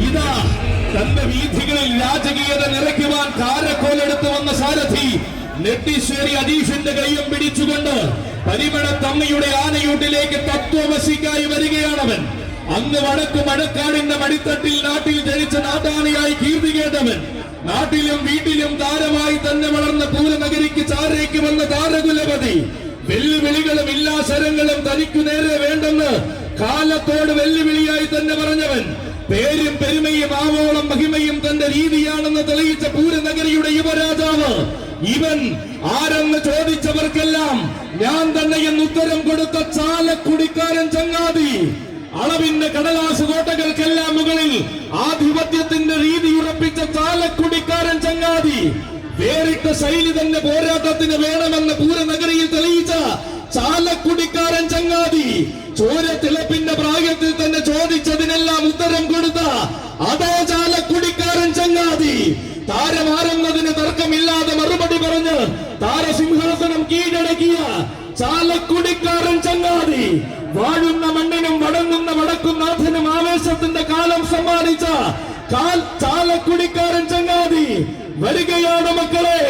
ഇതാ തന്റെ വീഥികളിൽ രാജകീയത നിറയ്ക്കുവാൻ കാരക്കോലെടുത്തു വന്ന സാരഥി നെട്ടീശ്വരി അതീഷിന്റെ കൈയും പിടിച്ചുകൊണ്ട് പരിമണ തമ്മിയുടെ ആനയൂട്ടിലേക്ക് തത്വവശിക്കായി വരികയാണവൻ. അന്ന് വടക്ക് മഴക്കാടിന്റെ മടിത്തട്ടിൽ നാട്ടിൽ ജനിച്ച നാട്ടാനയായി കീർത്തി കേട്ടവൻ നാട്ടിലും വീട്ടിലും താരമായി തന്നെ വളർന്ന പൂരനഗരിക്ക് ചാരേക്ക് വന്ന താരകുലപതി. വെല്ലുവിളികളും ഇല്ലാശരങ്ങളും തനിക്കു നേരെ വേണ്ടെന്ന് കാലത്തോട് വെല്ലുവിളിയായി തന്നെ പറഞ്ഞവൻ. പേരും പെരുമയും ആവോളം മഹിമയും തന്റെ രീതിയാണെന്ന് തെളിയിച്ച പൂരനഗരിയുടെ യുവരാജാവ് ഇവൻ ആരെന്ന് ചോദിച്ചവർക്കെല്ലാം ഞാൻ തന്നെ എന്ന് ഉത്തരം കൊടുത്ത ചാലക്കുടിക്കാരൻ ചങ്ങാതി. അളവിന്റെ കടലാസ് കോട്ടകൾക്കെല്ലാം മുകളിൽ ആധിപത്യത്തിന്റെ രീതി ഉറപ്പിച്ച ചാലക്കുടിക്കാരൻ ചങ്ങാതി. വേറിട്ട ശൈലി തന്നെ പോരാട്ടത്തിന് വേണമെന്ന് പൂരനഗരിയിൽ തെളിയിച്ച ചാലക്കുടിക്കാരൻ ചങ്ങാതി. ചോര തിളപ്പിന്റെ പ്രായത്തിൽ തന്നെ ചോദിച്ചതിനെല്ലാം അതേ ചാലക്കുടിക്കാരൻ ചങ്ങാതി താരമാറുന്നതിന് തർക്കമില്ലാതെ മറുപടി പറഞ്ഞ് താരസിംഹാസനം കീഴടക്കിയ ചാലക്കുടിക്കാരൻ ചങ്ങാതി. വാഴുന്ന മണ്ണിനും വടങ്ങുന്ന വടക്കും നാഥനും ആവേശത്തിന്റെ കാലം സമ്മാനിച്ച ചാലക്കുടിക്കാരൻ ചങ്ങാതി. വരികയാണ് മക്കളെ.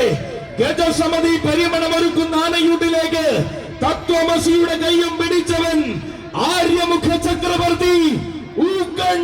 ഗജസമിതി പരിമണമൊരുക്കുന്ന ആനയൂട്ടിലേക്ക് തത്വമസിയുടെ കൈയും പിടിച്ചവൻ ആര്യമുഖ ചക്രവർത്തി ഊക്കൺ